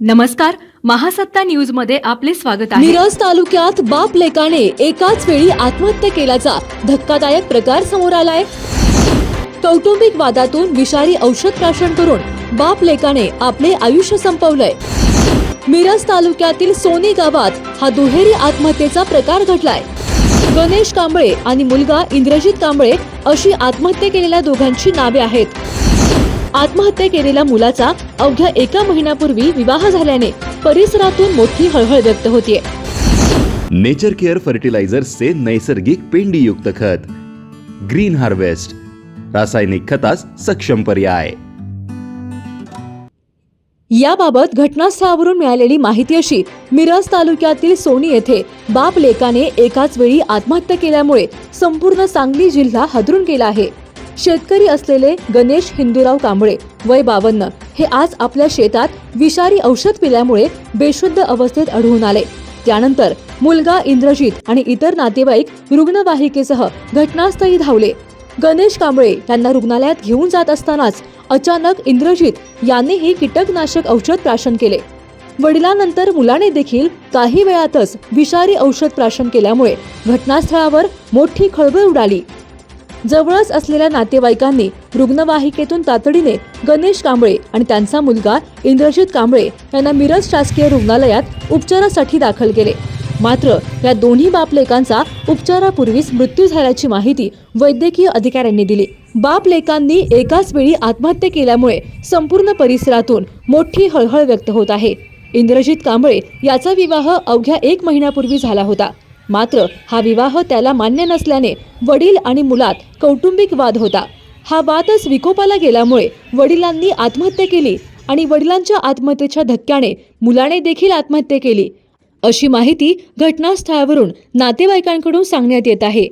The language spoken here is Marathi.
नमस्कार महासत्ता न्यूजमध्ये आपले स्वागत आहे. मिरज तालुक्यात बाप लेकाने एकाच वेळी आत्महत्या केल्याचा धक्कादायक प्रकार समोर आलाय. कौटुंबिक वादातून विषारी औषध प्राशन करून बाप लेकाने आपले आयुष्य संपवलंय. मिरज तालुक्यातील सोनी गावात हा दुहेरी आत्महत्येचा प्रकार घडलाय. गणेश कांबळे आणि मुलगा इंद्रजित कांबळे अशी आत्महत्या केलेल्या दोघांची नावे आहेत. आत्महत्या केलेल्या मुलाचा अवघ्या एका महिन्यापूर्वी विवाह झाल्याने परिसरातून मोठी हळहळ व्यक्त होतीये. नेचर केअर फर्टिलायझर्सचे नैसर्गिक पेंडीयुक्त खत. ग्रीन हार्वेस्ट रासायनिक खतास सक्षम पर्याय. याबाबत घटनास्थळावरून मिळालेली माहिती अशी मिरज तालुक्यातील सोनी येथे बाप लेकाने एकाच वेळी आत्महत्या केल्यामुळे संपूर्ण सांगली जिल्हा हादरून गेला आहे. शेतकरी असलेले गणेश हिंदूराव कांबळे वय बावन्न. हे आज आपल्या शेतात विषारी औषध पिल्यामुळे बेशुद्ध अवस्थेत आढळून आले. त्यानंतर मुलगा इंद्रजित आणि इतर नातेवाईक रुग्णवाहिकेसह घटनास्थळी धावले. गणेश कांबळे यांना रुग्णालयात घेऊन जात असतानाच अचानक इंद्रजित यांनीही कीटकनाशक औषध प्राशन केले. वडिलांनंतर मुलाने देखील काही वेळातच विषारी औषध प्राशन केल्यामुळे घटनास्थळावर मोठी खळबळ उडाली. जवळच असलेल्या नातेवाईकांनी रुग्णवाहिकेतून तातडीने गणेश कांबळे आणि त्यांचा मुलगा इंद्रजित कांबळे यांना मिरज शासकीय रुग्णालयात उपचारासाठी दाखल केले. मात्र या दोन्ही बापलेकांचा उपचारापूर्वीच मृत्यू झाल्याची माहिती वैद्यकीय अधिकाऱ्यांनी दिली. बापलेकांनी एकाच वेळी आत्महत्या केल्यामुळे संपूर्ण परिसरातून मोठी हळहळ व्यक्त होत आहे. इंद्रजित कांबळे याचा विवाह अवघ्या एक महिन्यापूर्वी झाला होता. मात्र हा विवाह त्याला मान्य नसल्याने वडील आणि मुलात कौटुंबिक वाद होता. हा वादच विकोपाला गेल्यामुळे वडिलांनी आत्महत्या केली आणि वडिलांच्या आत्महत्येच्या धक्क्याने मुलाने देखील आत्महत्या केली. अशी माहिती घटनास्थळावरून नातेवाईकांकडून सांगण्यात येत आहे.